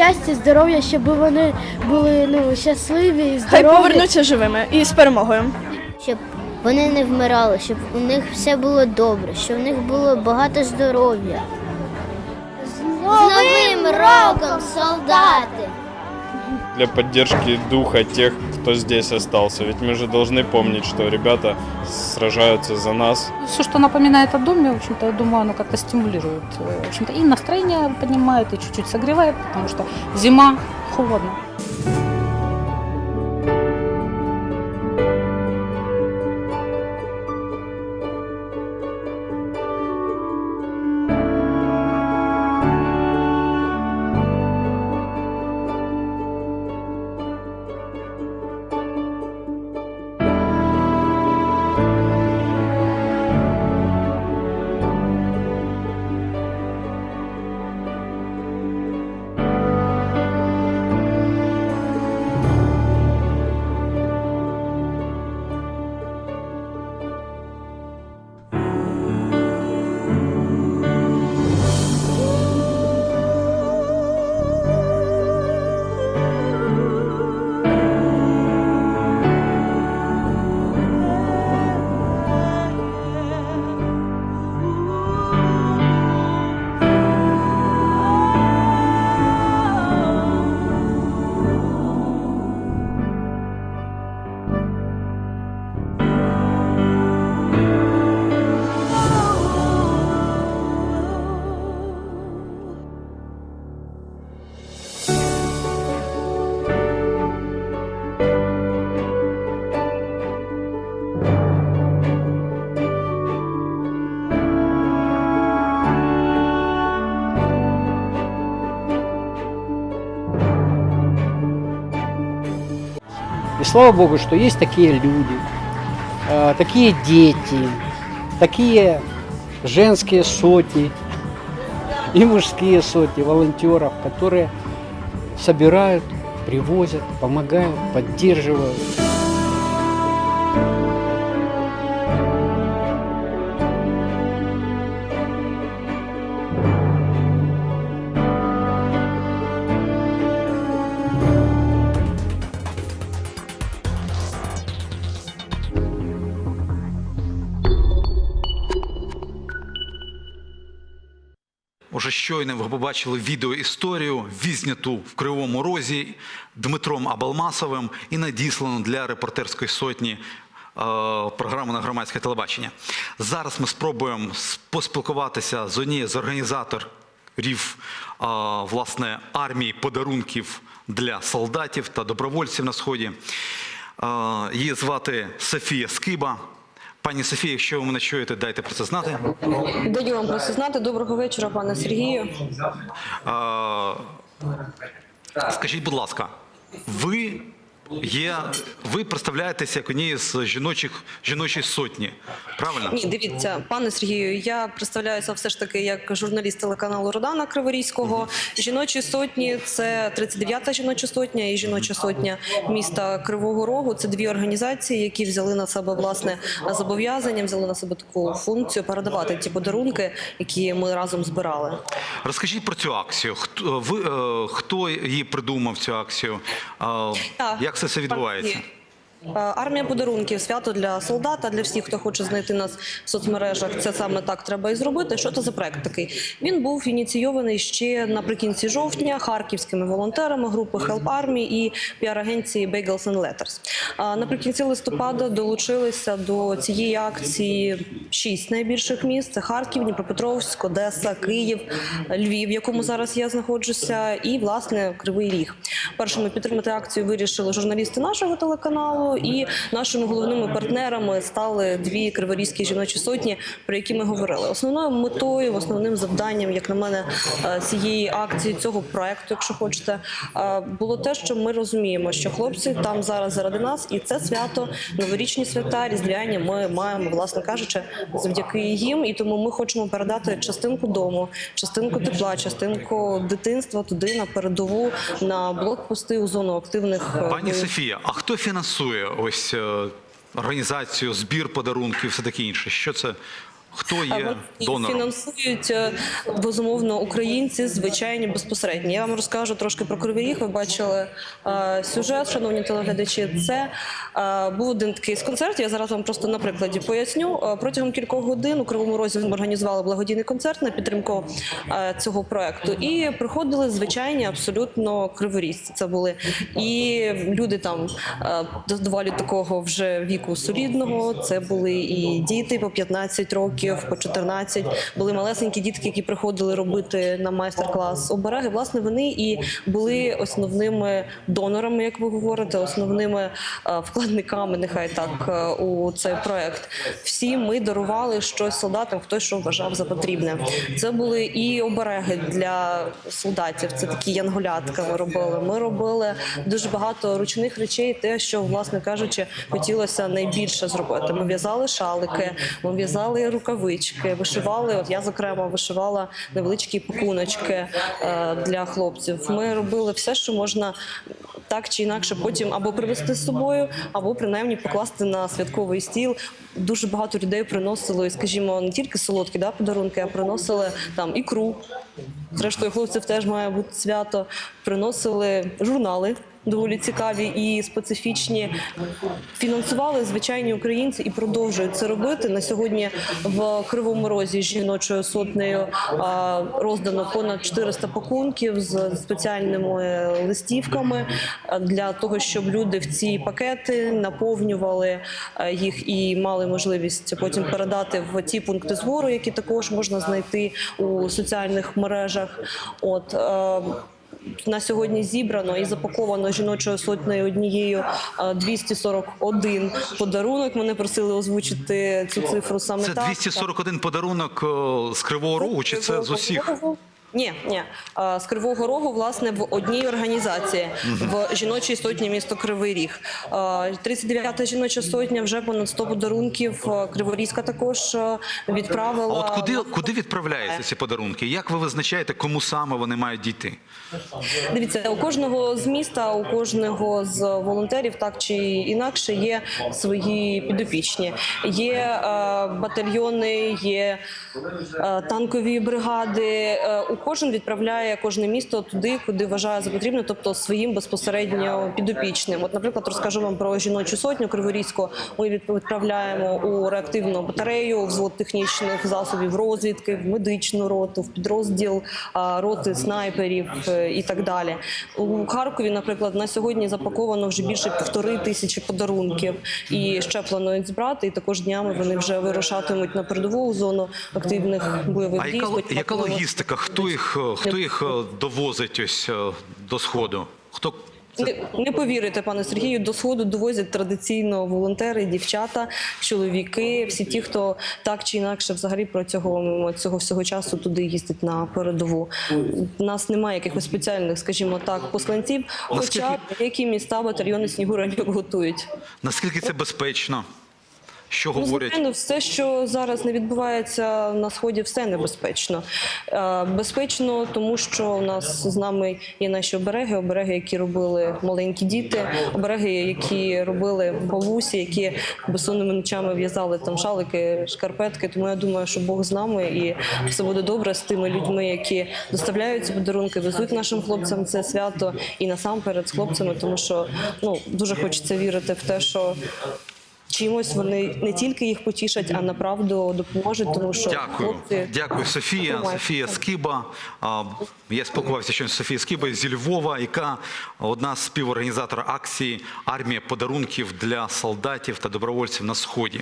щастя, здоров'я, щоб вони були ну, щасливі і здорові. Хай повернуться живими і з перемогою. щоб вони не вмирали, щоб у них все було добре, щоб у них було багато здоров'я. З новим роком, солдати! Для поддержки духа тех, кто здесь остался. Ведь мы же должны помнить, что ребята сражаются за нас. Все, что напоминает о доме, в общем-то, я думаю, оно как-то стимулирует. э, В общем-то, и настроение поднимает, и чуть-чуть согревает, потому что зима, холодно. И слава Богу, что есть такие люди, э, такие дети, такие женские сотни и мужские сотни волонтеров, которые собирают, привозят, помогают, поддерживают. Уже щойно ви побачили відеоісторію, відзняту в Кривому Розі Дмитром Абалмасовим і надіслану для репортерської сотні е, програми на громадське телебачення. Зараз ми спробуємо поспілкуватися з однією з організаторів е, власне армії подарунків для солдатів та добровольців на сході. Е, Її звати Софія Скиба. Пані Софія, якщо ви мене чуєте, дайте про це знати. Даю вам про це знати. Доброго вечора, пане Сергію. А, Скажіть, будь ласка, ви є, ви представляєтеся як однією з жіночих жіночої сотні, правильно? Ні, дивіться, пане Сергію. Я представляюся все ж таки як журналіст телеканалу Родана Криворізького. Жіночі сотні це 39-та жіноча сотня і жіноча сотня міста Кривого Рогу. Це дві організації, які взяли на себе власне зобов'язання, взяли на себе таку функцію передавати ті подарунки, які ми разом збирали. Розкажіть про цю акцію. Хто ви е, хто її придумав цю акцію? Е, Це все відбувається? Е, Армія подарунків, свято для солдата, для всіх, хто хоче знайти нас в соцмережах. Це саме так треба і зробити. Що це за проект такий? Він був ініційований ще наприкінці жовтня харківськими волонтерами групи Help Army і піар-агенції Bagels and Letters. Наприкінці листопада долучилися до цієї акції шість найбільших міст: це Харків, Дніпропетровськ, Одеса, Київ, Львів, в якому зараз я знаходжуся, і власне Кривий Ріг. Першими підтримати акцію вирішили журналісти нашого телеканалу, і нашими головними партнерами стали дві криворізькі жіночі сотні, про які ми говорили. Основною метою, основним завданням, як на мене, е, цієї акції, цього проекту, якщо хочете, е, було те, що ми розуміємо, що хлопці там зараз заради нас, і це свято, новорічні свята, різдвяні. Ми маємо, власне кажучи, завдяки їм. І тому ми хочемо передати частинку дому, частинку тепла, частинку дитинства туди на передову, на блокпости у зону активних е, Пані Софія, а хто фінансує ось е, організацію, збір подарунків, все таке інше? Що це Хто є донором? фінансують е, безумовно українці звичайні безпосередньо. Я вам розкажу трошки про Кривий Ріг. Ви бачили е, сюжет, шановні телеглядачі. Це е, був один такий з концертів. Я зараз вам просто на прикладі поясню. Е, протягом кількох годин у Кривому Розі ми організували благодійний концерт на підтримку е, цього проекту. І приходили звичайні абсолютно криворізці. Це були і люди там е, доволі такого вже віку солідного. Це були і діти по 15 років, по 14. Були малесенькі дітки, які приходили робити на майстер-клас обереги. Власне, вони і були основними донорами, як ви говорите, основними е, вкладниками, нехай так, е, у цей проект. Всі ми дарували щось солдатам, хто що вважав за потрібне. Це були і обереги для солдатів. Це такі янголятка. Ми робили. Ми робили дуже багато ручних речей. Те, що власне кажучи, хотілося найбільше зробити. Ми в'язали шалики, ми в'язали рукавички, вишивали. От я зокрема вишивала невеличкі пакуночки е, для хлопців. Ми робили все, що можна так чи інакше потім або привезти з собою, або принаймні покласти на святковий стіл. Дуже багато людей приносили, скажімо, не тільки солодкі да, подарунки, а приносили там ікру. Зрештою, хлопців теж має бути свято. Приносили журнали. Доволі цікаві і специфічні фінансували звичайні українці і продовжують це робити. На сьогодні в Кривому Розі жіночою сотнею роздано понад 400 пакунків з спеціальними листівками для того, щоб люди в ці пакети наповнювали їх і мали можливість потім передати в ті пункти збору, які також можна знайти у соціальних мережах. От на сьогодні зібрано і запаковано жіночою сотнею однією е, 241 подарунок. Мене просили озвучити цю цифру саме Це так. 241 подарунок е, з Кривого Рогу, чи це з усіх? Ні, ні, Е, з Кривого Рогу, власне, в одній організації в жіночій сотні місто Кривий Ріг. Е, 39-та жіноча сотня вже понад 100 подарунків. Е, Криворізька також е, А відправила. от куди, куди відправляються ці подарунки? Як ви визначаєте, кому саме вони мають дійти? Дивіться, у кожного з міста, у кожного з волонтерів, так чи інакше, є свої підопічні. Є е, батальйони, є е, танкові бригади. Е, у кожен відправляє кожне місто туди, куди вважає за потрібне, тобто своїм безпосередньо підопічним. От, наприклад, розкажу вам про жіночу сотню Криворізьку. Ми відправляємо у реактивну батарею, взвод технічних засобів розвідки, в медичну роту, в підрозділ роти снайперів е, і так далі. У Харкові, наприклад, на сьогодні запаковано вже більше півтори тисячі подарунків і ще планують збирати. І також днями вони вже вирушатимуть на передову зону активних бойових А яка, яка логістика? Хто їх, е, хто їх е, довозить ось е, до сходу? Хто Не, не повірите, пане Сергію, до сходу довозять традиційно волонтери, дівчата, чоловіки, всі ті, хто так чи інакше взагалі протягом цього всього часу туди їздять на передову. У нас немає якихось спеціальних, скажімо так, посланців. Наскільки- Хоча деякі міста батальйони снігу раньок готують. наскільки це безпечно? Що Ну, говорять? звичайно, все, що зараз не відбувається на сході, все небезпечно. Е, Безпечно, тому що у нас з нами є наші обереги, обереги, які робили маленькі діти, обереги, які робили бабусі, які безсонними ночами в'язали там шалики, шкарпетки. Тому я думаю, що Бог з нами і все буде добре з тими людьми, які доставляють ці подарунки, везуть нашим хлопцям це свято і насамперед з хлопцями, тому що ну дуже хочеться вірити в те, що чимось вони не тільки їх потішать, а направду допоможуть, тому що Дякую, хлопці дякую, Софія. Софія Скиба. Я спілкувався щойно з Софією Скибою зі Львова, яка одна з співорганізатора акції Армія подарунків для солдатів та добровольців на сході.